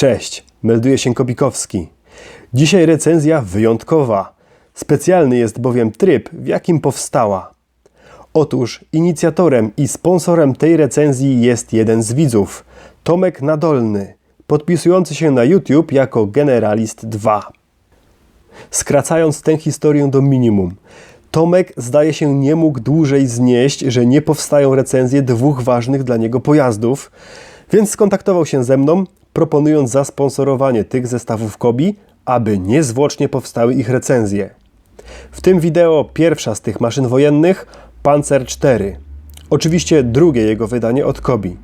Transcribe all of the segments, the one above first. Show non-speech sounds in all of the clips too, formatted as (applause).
Cześć, melduje się Kopikowski. Dzisiaj recenzja wyjątkowa. Specjalny jest bowiem tryb, w jakim powstała. Otóż inicjatorem i sponsorem tej recenzji jest jeden z widzów, Tomek Nadolny, podpisujący się na YouTube jako Generalist 2. Skracając tę historię do minimum, Tomek zdaje się nie mógł dłużej znieść, że nie powstają recenzje dwóch ważnych dla niego pojazdów, więc skontaktował się ze mną, proponując zasponsorowanie tych zestawów Kobi, aby niezwłocznie powstały ich recenzje. W tym wideo pierwsza z tych maszyn wojennych, Panzer IV. Oczywiście drugie jego wydanie od Kobi.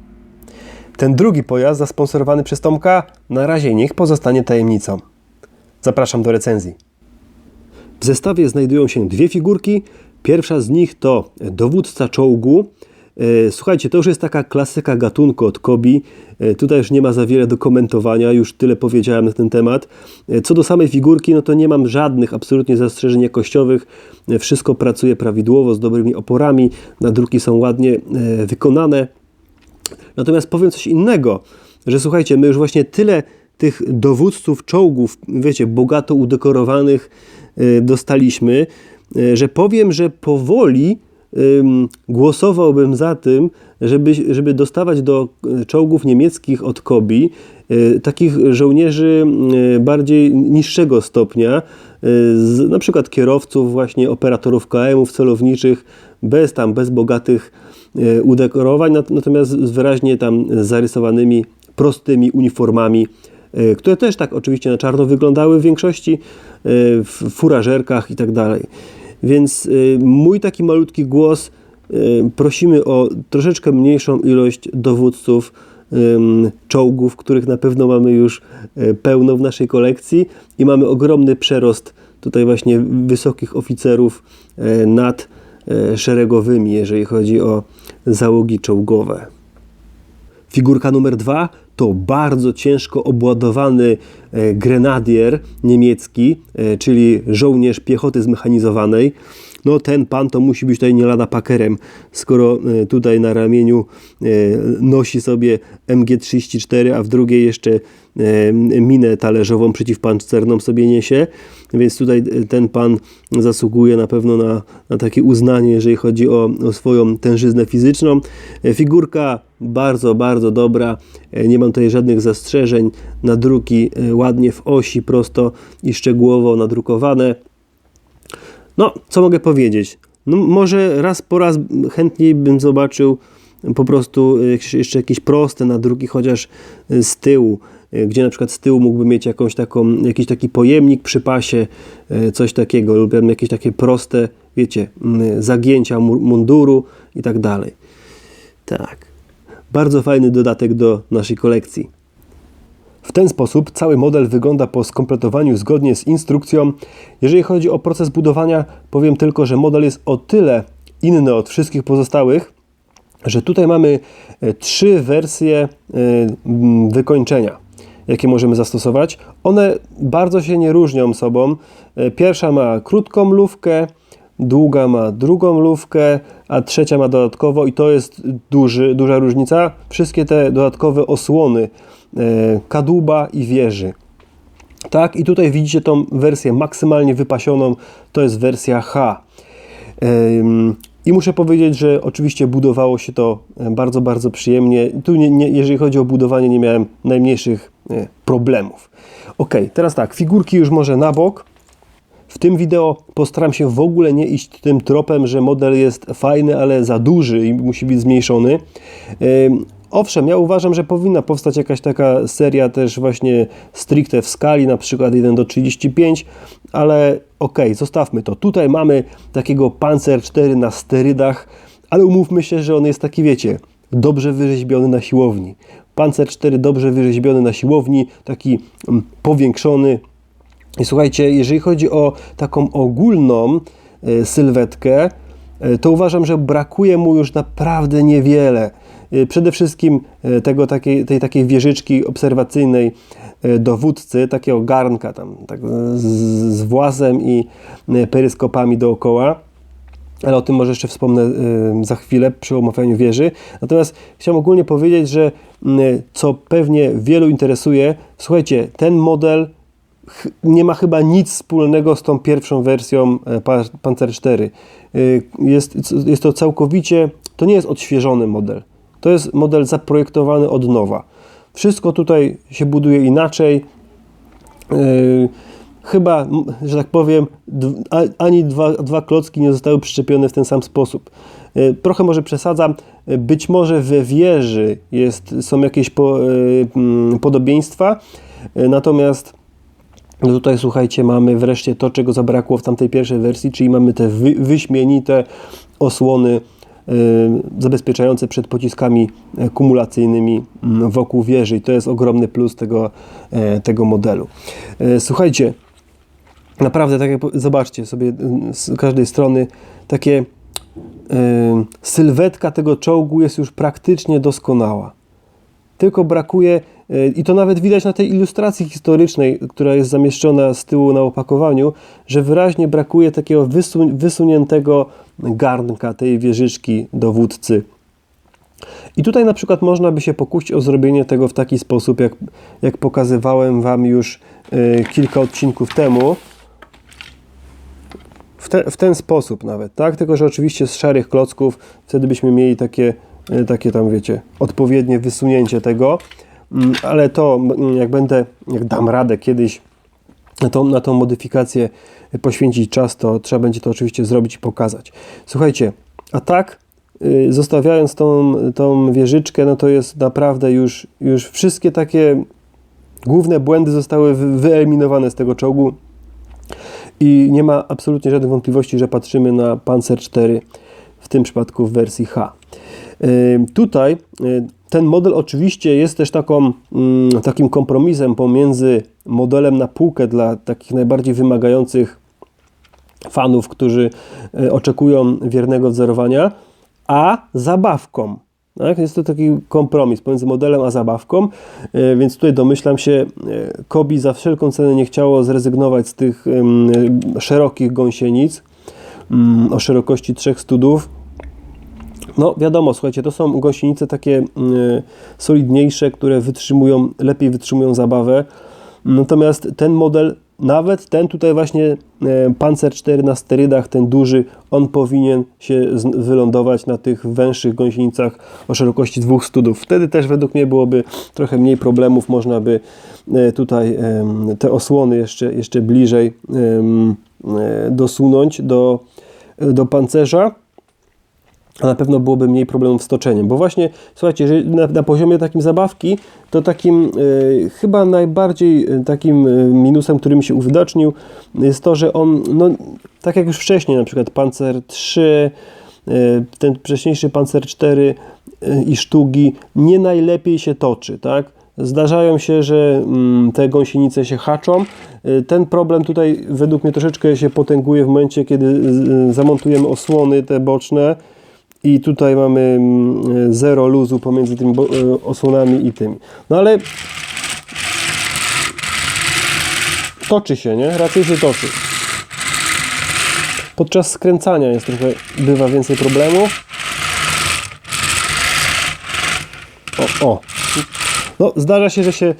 Ten drugi pojazd zasponsorowany przez Tomka na razie niech pozostanie tajemnicą. Zapraszam do recenzji. W zestawie znajdują się dwie figurki. Pierwsza z nich to dowódca czołgu. E, Słuchajcie, to już jest taka klasyka gatunku od Kobi. E, Tutaj już nie ma za wiele do komentowania, już tyle powiedziałem na ten temat. E, Co do samej figurki, no to nie mam żadnych absolutnie zastrzeżeń jakościowych. Wszystko pracuje prawidłowo, z dobrymi oporami. Nadruki są ładnie wykonane. Natomiast powiem coś innego, że słuchajcie, my już właśnie tyle tych dowódców czołgów, wiecie, bogato udekorowanych dostaliśmy, że powiem, że powoli głosowałbym za tym, żeby, żeby dostawać do y, czołgów niemieckich od Kobi y, takich żołnierzy y, bardziej niższego stopnia, z, na przykład kierowców, właśnie operatorów KM-ów celowniczych, bez tam, bez bogatych udekorowań, nat- natomiast z wyraźnie tam zarysowanymi prostymi uniformami, które też tak oczywiście na czarno wyglądały w większości, w furażerkach i tak dalej. Więc y, mój taki malutki głos y, prosimy o troszeczkę mniejszą ilość dowódców czołgów, których na pewno mamy już y, pełno w naszej kolekcji i mamy ogromny przerost tutaj właśnie wysokich oficerów nad szeregowymi, jeżeli chodzi o załogi czołgowe. Figurka numer dwa to bardzo ciężko obładowany e, grenadier niemiecki, e, czyli żołnierz piechoty zmechanizowanej. No ten pan to musi być tutaj nie lada pakerem, skoro e, tutaj na ramieniu e, nosi sobie MG34, a w drugiej jeszcze e, minę talerzową przeciwpancerną sobie niesie, więc tutaj ten pan zasługuje na pewno na, na takie uznanie, jeżeli chodzi o, o swoją tężyznę fizyczną. Figurka bardzo, bardzo dobra, nie mam tutaj żadnych zastrzeżeń, nadruki ładnie w osi, prosto i szczegółowo nadrukowane. No, co mogę powiedzieć? No, może raz po raz chętniej bym zobaczył po prostu e, jeszcze jakieś proste nadruki, chociaż e, z tyłu, e, gdzie na przykład z tyłu mógłby mieć jakąś taką, jakiś taki pojemnik przy pasie, coś takiego, lub jakieś takie proste, wiecie, zagięcia mu- munduru i tak dalej. Tak. Bardzo fajny dodatek do naszej kolekcji. W ten sposób cały model wygląda po skompletowaniu zgodnie z instrukcją. Jeżeli chodzi o proces budowania, powiem tylko, że model jest o tyle inny od wszystkich pozostałych, że tutaj mamy e, trzy wersje e, wykończenia, jakie możemy zastosować. One bardzo się nie różnią sobą. E, Pierwsza ma krótką lufkę, długa ma drugą lufkę, a trzecia ma dodatkowo i to jest duży, duża różnica. Wszystkie te dodatkowe osłony kadłuba i wieży. Tak, i tutaj widzicie tą wersję maksymalnie wypasioną, to jest wersja H. I muszę powiedzieć, że oczywiście budowało się to e, bardzo, bardzo przyjemnie. Tu, nie, nie, jeżeli chodzi o budowanie, nie miałem najmniejszych e, problemów. Ok, teraz tak, figurki już może na bok. W tym wideo postaram się w ogóle nie iść tym tropem, że model jest fajny, ale za duży i musi być zmniejszony. Owszem, ja uważam, że powinna powstać jakaś taka seria też właśnie stricte w skali, na przykład 1 do 35, ale okej, zostawmy to. Tutaj mamy takiego Panzer 4 na sterydach, ale umówmy się, że on jest taki, wiecie, dobrze wyrzeźbiony na siłowni. Panzer 4 dobrze wyrzeźbiony na siłowni, taki mm, powiększony, i słuchajcie, jeżeli chodzi o taką ogólną e, sylwetkę, to uważam, że brakuje mu już naprawdę niewiele. E, Przede wszystkim e, tego, takiej, tej takiej wieżyczki obserwacyjnej e, dowódcy, takiego garnka tam tak, z, z włazem i e, peryskopami dookoła. ale o tym może jeszcze wspomnę za chwilę przy omawianiu wieży. Natomiast chciałem ogólnie powiedzieć, że co pewnie wielu interesuje, słuchajcie, ten model nie ma chyba nic wspólnego z tą pierwszą wersją e, Panzer 4. Y, jest, jest to całkowicie, to nie jest odświeżony model. To jest model zaprojektowany od nowa. Wszystko tutaj się buduje inaczej. Yy, chyba, że tak powiem, ani dwa, dwa klocki nie zostały przyczepione w ten sam sposób. Trochę może przesadzam, być może we wieży jest, są jakieś po, podobieństwa, natomiast no tutaj słuchajcie, mamy wreszcie to, czego zabrakło w tamtej pierwszej wersji, czyli mamy te wy, wyśmienite osłony zabezpieczające przed pociskami e, kumulacyjnymi wokół wieży i to jest ogromny plus tego, e, tego modelu. E, słuchajcie, naprawdę, tak jak zobaczcie sobie z każdej strony, takie sylwetka tego czołgu jest już praktycznie doskonała. Tylko brakuje, i to nawet widać na tej ilustracji historycznej, która jest zamieszczona z tyłu na opakowaniu, że wyraźnie brakuje takiego wysun wysuniętego garnka tej wieżyczki dowódcy. I tutaj na przykład można by się pokusić o zrobienie tego w taki sposób, jak, jak pokazywałem Wam już y, kilka odcinków temu. W, te, w, ten sposób nawet, tak? Tylko, że oczywiście z szarych klocków, wtedy byśmy mieli takie, y, takie tam, wiecie, odpowiednie wysunięcie tego. Mm, ale to, mm, jak będę, jak dam radę kiedyś na tą, na tą modyfikację poświęcić czas, to trzeba będzie to oczywiście zrobić i pokazać. Słuchajcie, a tak, y, zostawiając tą, tą wieżyczkę, no to jest naprawdę już, już wszystkie takie główne błędy zostały wyeliminowane z tego czołgu i nie ma absolutnie żadnych wątpliwości, że patrzymy na Panzer 4 w tym przypadku w wersji H. Y, tutaj y, ten model oczywiście jest też taką, mm, takim kompromisem pomiędzy modelem na półkę dla takich najbardziej wymagających fanów, którzy e, oczekują wiernego wzorowania, a zabawką. Tak? Jest to taki kompromis pomiędzy modelem a zabawką, e, więc tutaj domyślam się, e, Kobi za wszelką cenę nie chciało zrezygnować z tych szerokich gąsienic mm, o szerokości trzech studów, no wiadomo, słuchajcie, to są gąsienice takie y, solidniejsze, które wytrzymują, lepiej wytrzymują zabawę. Natomiast ten model, nawet ten tutaj właśnie y, Panzer 4 na sterydach, ten duży, on powinien się wylądować na tych węższych gąsienicach o szerokości dwóch studów. Wtedy też według mnie byłoby trochę mniej problemów, można by y, tutaj te osłony jeszcze, jeszcze bliżej dosunąć do, do pancerza a na pewno byłoby mniej problemów z toczeniem. Bo właśnie, słuchajcie, jeżeli na, na poziomie takim zabawki, to takim y, chyba najbardziej y, takim y, minusem, który mi się uwidocznił, jest to, że on, no, tak jak już wcześniej, na przykład Panzer 3, ten wcześniejszy Panzer 4 i sztugi, nie najlepiej się toczy, tak? Zdarzają się, że mm, te gąsienice się haczą. Ten problem tutaj według mnie troszeczkę się potęguje w momencie, kiedy zamontujemy osłony te boczne, i tutaj mamy mm, zero luzu pomiędzy tymi e, osłonami i tymi. No ale toczy się, nie? Raczej się toczy. Podczas skręcania jest trochę, bywa więcej problemów. O, o. No, zdarza się, że się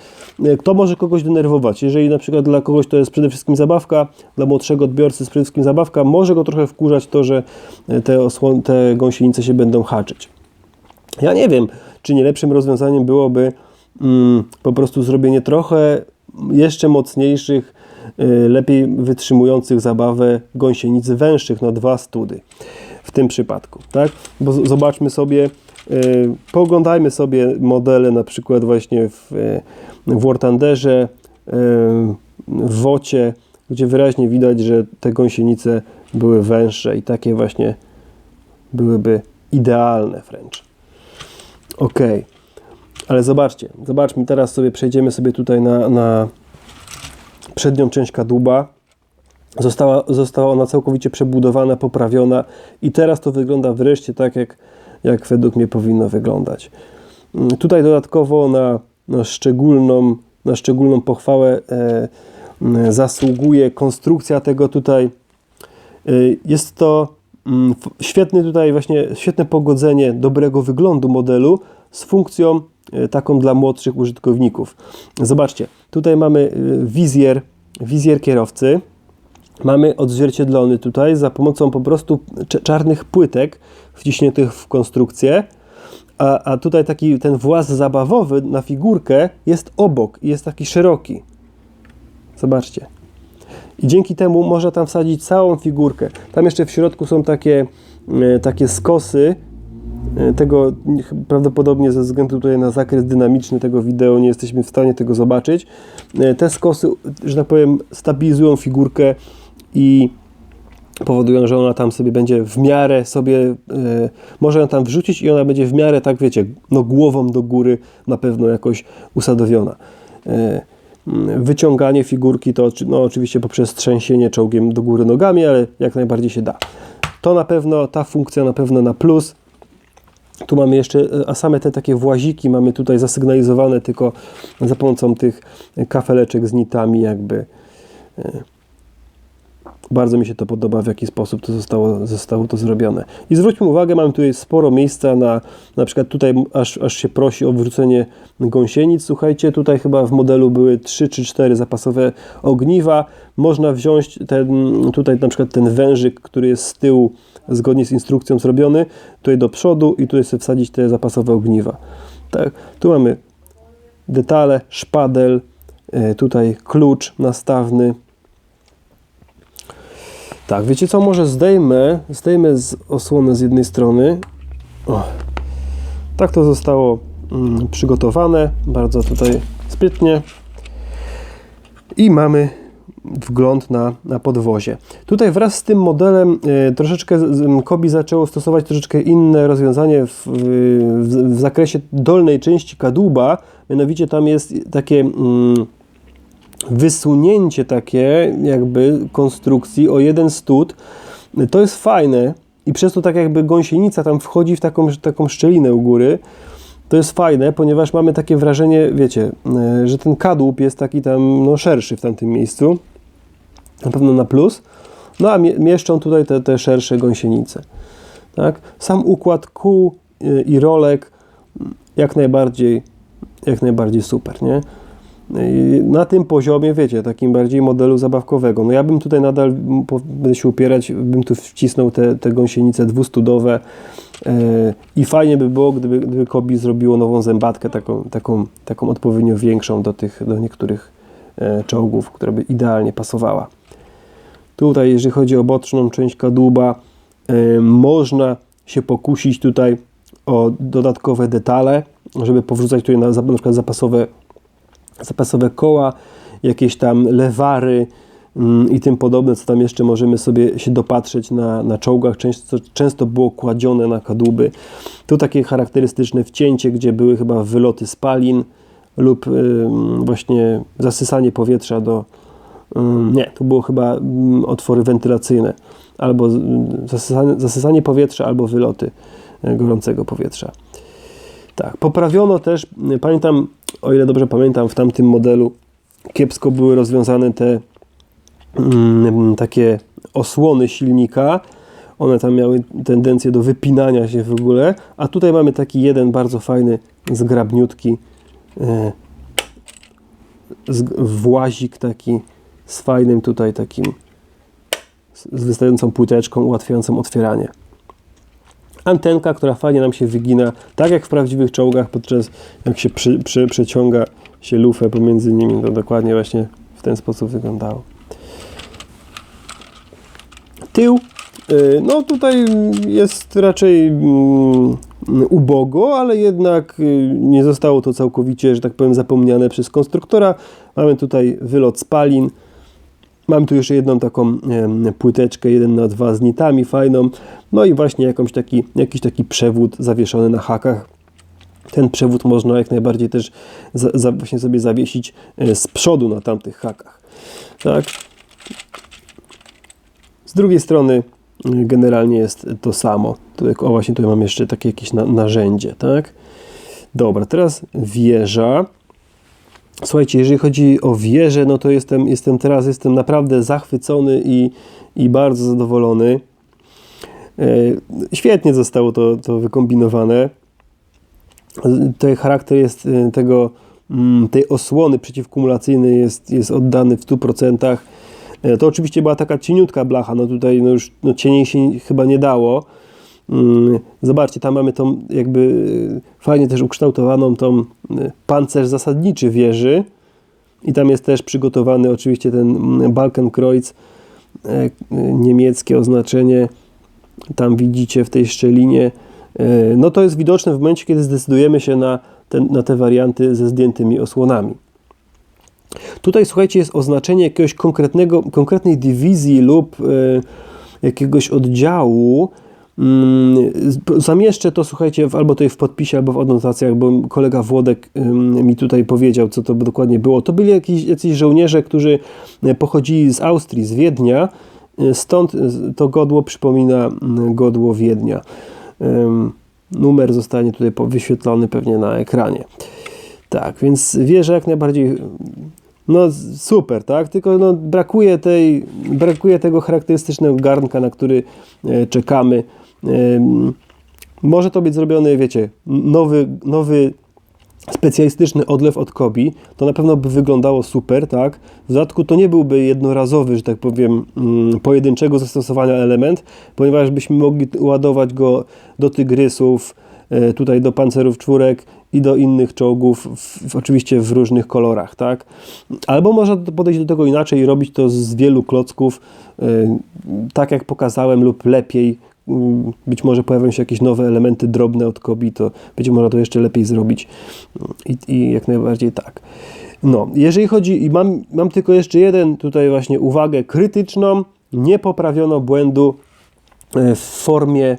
kto może kogoś denerwować. Jeżeli na przykład dla kogoś to jest przede wszystkim zabawka, dla młodszego odbiorcy jest przede wszystkim zabawka, może go trochę wkurzać to, że te, osłon- te gąsienice się będą haczyć. Ja nie wiem, czy nie lepszym rozwiązaniem byłoby mm, po prostu zrobienie trochę jeszcze mocniejszych, y, lepiej wytrzymujących zabawę gąsienic węższych na dwa study w tym przypadku, tak? Bo zobaczmy sobie, y, poglądajmy sobie modele na przykład właśnie w y, w Wartanderze, w Wocie, gdzie wyraźnie widać, że te gąsienice były węższe i takie właśnie byłyby idealne wręcz. Ok, ale zobaczcie, zobaczmy, teraz sobie przejdziemy sobie tutaj na, na przednią część kadłuba. Została, została ona całkowicie przebudowana, poprawiona i teraz to wygląda wreszcie tak, jak, jak według mnie powinno wyglądać. Tutaj dodatkowo na na szczególną, na szczególną pochwałę e, zasługuje konstrukcja tego tutaj. E, jest to mm, świetny tutaj właśnie, świetne pogodzenie dobrego wyglądu modelu z funkcją e, taką dla młodszych użytkowników. Zobaczcie, tutaj mamy y, wizjer, wizjer kierowcy, mamy odzwierciedlony tutaj za pomocą po prostu cz- czarnych płytek wciśniętych w konstrukcję, a, a tutaj taki ten właz zabawowy na figurkę jest obok i jest taki szeroki. Zobaczcie. I dzięki temu można tam wsadzić całą figurkę. Tam jeszcze w środku są takie, e, takie skosy. E, Tego prawdopodobnie ze względu tutaj na zakres dynamiczny tego wideo nie jesteśmy w stanie tego zobaczyć. E, Te skosy, że tak powiem, stabilizują figurkę i powodują, że ona tam sobie będzie w miarę sobie, e, może ją tam wrzucić i ona będzie w miarę, tak wiecie, no głową do góry na pewno jakoś usadowiona. E, mm, wyciąganie figurki to no, oczywiście poprzez trzęsienie czołgiem do góry nogami, ale jak najbardziej się da. To na pewno, ta funkcja na pewno na plus. Tu mamy jeszcze, e, a same te takie właziki mamy tutaj zasygnalizowane tylko za pomocą tych kafeleczek z nitami jakby. Bardzo mi się to podoba, w jaki sposób to zostało, zostało to zrobione. I zwróćmy uwagę, mamy tutaj sporo miejsca na, na przykład tutaj aż, aż się prosi o wrzucenie gąsienic. Słuchajcie, tutaj chyba w modelu były 3 czy 4 zapasowe ogniwa. Można wziąć ten, tutaj na przykład ten wężyk, który jest z tyłu, zgodnie z instrukcją zrobiony, tutaj do przodu i tutaj sobie wsadzić te zapasowe ogniwa. Tak, tu mamy detale, szpadel, e, tutaj klucz nastawny, tak, wiecie co, może zdejmę, zdejmę z osłonę z jednej strony. O, tak to zostało mm, przygotowane, bardzo tutaj sprytnie. I mamy wgląd na, na podwozie. Tutaj wraz z tym modelem e, troszeczkę z- Kobi zaczęło stosować troszeczkę inne rozwiązanie w, w, w zakresie dolnej części kadłuba, mianowicie tam jest takie... Mm, wysunięcie takie jakby konstrukcji o jeden stód, to jest fajne i przez to tak jakby gąsienica tam wchodzi w taką, taką szczelinę u góry. To jest fajne, ponieważ mamy takie wrażenie, wiecie, e, że ten kadłub jest taki tam no, szerszy w tamtym miejscu. Na pewno na plus. No a mie- mieszczą tutaj te, te szersze gąsienice. Tak? Sam układ kół y, i rolek mm, jak najbardziej, jak najbardziej super, nie? Na tym poziomie, wiecie, takim bardziej modelu zabawkowego. No ja bym tutaj nadal, będę się upierać, bym tu wcisnął te, te gąsienice dwustudowe yy, i fajnie by było, gdyby, gdyby Kobi zrobiło nową zębatkę, taką, taką, taką odpowiednio większą do tych, do niektórych e, czołgów, która by idealnie pasowała. Tutaj, jeżeli chodzi o boczną część kadłuba, e, można się pokusić tutaj o dodatkowe detale, żeby powrzucać tutaj na, na przykład zapasowe zapasowe koła, jakieś tam lewary mm, i tym podobne, co tam jeszcze możemy sobie się dopatrzeć na, na czołgach. Często, często było kładzione na kadłuby. Tu takie charakterystyczne wcięcie, gdzie były chyba wyloty spalin lub ym, właśnie zasysanie powietrza do... ym, nie, to było chyba otwory wentylacyjne. Albo zasysanie, zasysanie powietrza, albo wyloty e, gorącego powietrza. Tak, poprawiono też, y, pamiętam, o ile dobrze pamiętam, w tamtym modelu kiepsko były rozwiązane te mm, takie osłony silnika. One tam miały tendencję do wypinania się w ogóle, a tutaj mamy taki jeden bardzo fajny, zgrabniutki e, z, włazik taki z fajnym tutaj takim z wystającą płyteczką ułatwiającą otwieranie antenka, która fajnie nam się wygina, tak jak w prawdziwych czołgach, podczas jak się przy, przy, przeciąga się lufę pomiędzy nimi, to dokładnie właśnie w ten sposób wyglądało. Tył, y, no tutaj jest raczej mm, ubogo, ale jednak y, nie zostało to całkowicie, że tak powiem, zapomniane przez konstruktora. Mamy tutaj wylot spalin, Mam tu jeszcze jedną taką płyteczkę 1 na 2 z nitami fajną. No i właśnie jakąś taki, jakiś taki przewód zawieszony na hakach. Ten przewód można jak najbardziej też za, za, właśnie sobie zawiesić e, z przodu na tamtych hakach. Tak. Z drugiej strony y, generalnie jest to samo. O właśnie tutaj mam jeszcze takie jakieś na, narzędzie, tak? Dobra, teraz wieża. Słuchajcie, jeżeli chodzi o wieżę, no to jestem, jestem teraz jestem naprawdę zachwycony i, i bardzo zadowolony. Świetnie zostało to, to wykombinowane. Tutaj charakter jest tego, mm, tej osłony przeciwkumulacyjnej jest, jest oddany w 100%. To oczywiście była taka cieniutka blacha, no tutaj no już no cieniej się chyba nie dało. Mm, zobaczcie, tam mamy tą jakby fajnie też ukształtowaną tą pancerz zasadniczy wieży i tam jest też przygotowany oczywiście ten Balkenkreuz, e, niemieckie oznaczenie. Tam widzicie w tej szczelinie. E, no to jest widoczne w momencie, kiedy zdecydujemy się na, na te warianty ze zdjętymi osłonami. Tutaj słuchajcie, jest oznaczenie jakiegoś konkretnego, konkretnej dywizji lub e, jakiegoś oddziału, Mm, zamieszczę to, słuchajcie, albo tutaj w podpisie, albo w adnotacjach, bo kolega Włodek mi tutaj powiedział, co to dokładnie było. To byli jakiś, jacyś żołnierze, którzy e, pochodzili z Austrii, z Wiednia, e, stąd e, to godło przypomina godło Wiednia. Numer zostanie tutaj wyświetlony pewnie na ekranie. Tak, więc wierzę jak najbardziej no super, tak? Tylko no, brakuje, tej, brakuje tego charakterystycznego garnka, na który czekamy. Może to być zrobiony, wiecie, nowy, nowy specjalistyczny odlew od Kobi, to na pewno by wyglądało super, tak? W dodatku to nie byłby jednorazowy, że tak powiem, mm, pojedynczego zastosowania element, ponieważ byśmy mogli ładować go do tygrysów, e, tutaj do pancerów czwórek i do innych czołgów, w, w, oczywiście w różnych kolorach, tak? Albo można podejść do tego inaczej i robić to z wielu klocków, e, tak jak pokazałem, lub lepiej, być może pojawią się jakieś nowe elementy drobne od Kobi, to będzie można to jeszcze lepiej zrobić i, i jak najbardziej tak. No, jeżeli chodzi, i mam, mam tylko jeszcze jeden tutaj właśnie uwagę krytyczną, nie poprawiono błędu e, w formie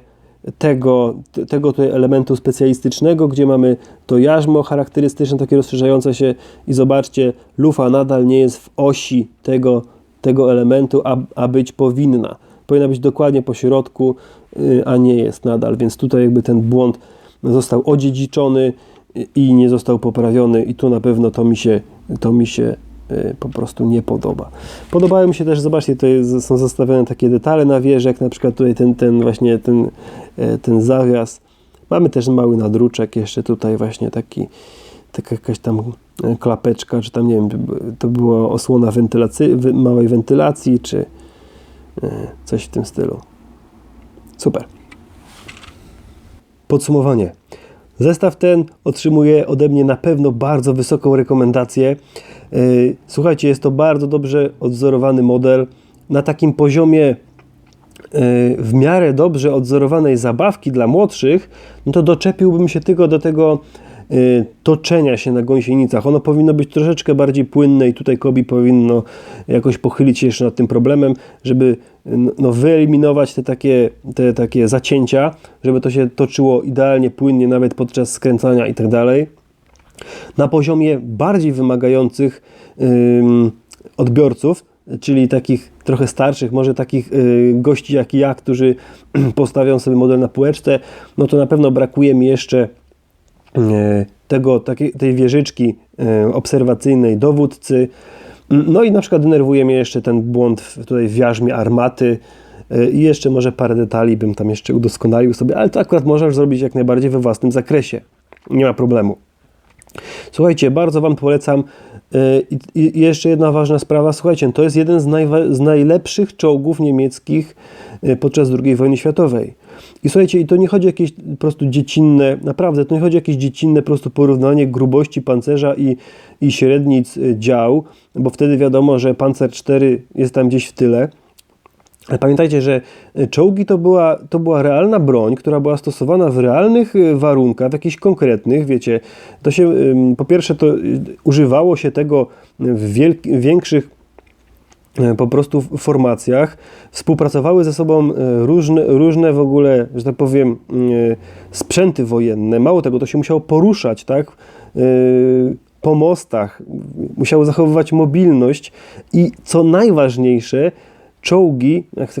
tego, tego tutaj elementu specjalistycznego, gdzie mamy to jarzmo charakterystyczne, takie rozszerzające się i zobaczcie, lufa nadal nie jest w osi tego, tego elementu, a, a być powinna. Powinna być dokładnie po środku, Y, a nie jest nadal, więc tutaj jakby ten błąd został odziedziczony i nie został poprawiony i tu na pewno to mi się, to mi się y, po prostu nie podoba. Podobają mi się też, zobaczcie, tutaj są zostawione takie detale na wieży, jak na przykład tutaj ten, ten właśnie ten, y, ten zawias. Mamy też mały nadruczek, jeszcze tutaj właśnie taki, taka jakaś tam klapeczka, czy tam nie wiem, to była osłona wentylacji, małej wentylacji, czy coś w tym stylu. Super. Podsumowanie. Zestaw ten otrzymuje ode mnie na pewno bardzo wysoką rekomendację. Yy, słuchajcie, jest to bardzo dobrze odzorowany model na takim poziomie yy, w miarę dobrze odzorowanej zabawki dla młodszych, no to doczepiłbym się tylko do tego toczenia się na gąsienicach. Ono powinno być troszeczkę bardziej płynne i tutaj Kobi powinno jakoś pochylić się jeszcze nad tym problemem, żeby no, wyeliminować te takie, te takie zacięcia, żeby to się toczyło idealnie, płynnie, nawet podczas skręcania i tak dalej. Na poziomie bardziej wymagających odbiorców, czyli takich trochę starszych, może takich y, gości jak ja, którzy (clears throat) postawią sobie model na półeczce, no to na pewno brakuje mi jeszcze tego, takiej, tej wieżyczki e, obserwacyjnej dowódcy. No i na przykład denerwuje mnie jeszcze ten błąd tutaj w jarzmie armaty e, i jeszcze może parę detali bym tam jeszcze udoskonalił sobie, ale to akurat możesz zrobić jak najbardziej we własnym zakresie. Nie ma problemu. Słuchajcie, bardzo Wam polecam. I jeszcze jedna ważna sprawa, słuchajcie, to jest jeden z, z najlepszych czołgów niemieckich podczas II wojny światowej. I słuchajcie, i to nie chodzi o jakieś po prostu dziecinne, naprawdę, to nie chodzi o jakieś dziecinne po prostu porównanie grubości pancerza i, i średnic y, dział, bo wtedy wiadomo, że pancer 4 jest tam gdzieś w tyle. Ale pamiętajcie, że y, czołgi to była, to była realna broń, która była stosowana w realnych y, warunkach, w jakichś konkretnych, wiecie, to się, po pierwsze to używało się tego w większych po prostu w formacjach, współpracowały ze sobą e, różne, różne w ogóle, że tak powiem, e, sprzęty wojenne. Mało tego, to się musiało poruszać, tak? Po mostach, musiało zachowywać mobilność i co najważniejsze, czołgi, jak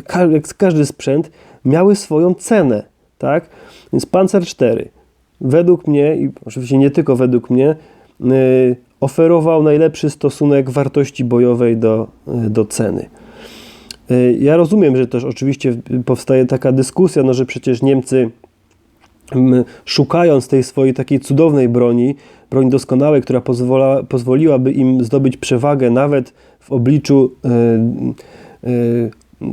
każdy sprzęt, miały swoją cenę, tak? Więc Panzer 4, według mnie, i oczywiście nie tylko według mnie, oferował najlepszy stosunek wartości bojowej do, do ceny. Y, Ja rozumiem, że też oczywiście powstaje taka dyskusja, no, że przecież Niemcy szukając tej swojej takiej cudownej broni, broni doskonałej, która pozwola, pozwoliłaby im zdobyć przewagę nawet w obliczu y, y, y,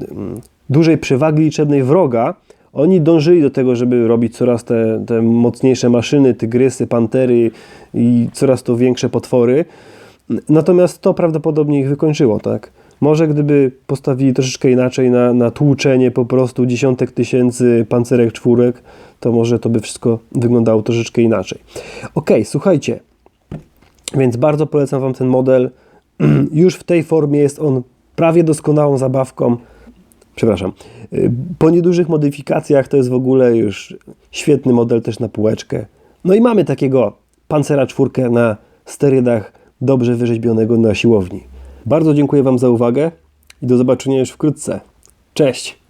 dużej przewagi liczebnej wroga, oni dążyli do tego, żeby robić coraz te, te mocniejsze maszyny, tygrysy, pantery i coraz to większe potwory. Natomiast to prawdopodobnie ich wykończyło, tak? Może gdyby postawili troszeczkę inaczej na, na tłuczenie po prostu dziesiątek tysięcy pancerek czwórek, to może to by wszystko wyglądało troszeczkę inaczej. Ok, słuchajcie, więc bardzo polecam Wam ten model. (clears throat) Już w tej formie jest on prawie doskonałą zabawką. Przepraszam. Y, Po niedużych modyfikacjach to jest w ogóle już świetny model też na półeczkę. No i mamy takiego pancera czwórkę na sterydach dobrze wyrzeźbionego na siłowni. Bardzo dziękuję Wam za uwagę i do zobaczenia już wkrótce. Cześć!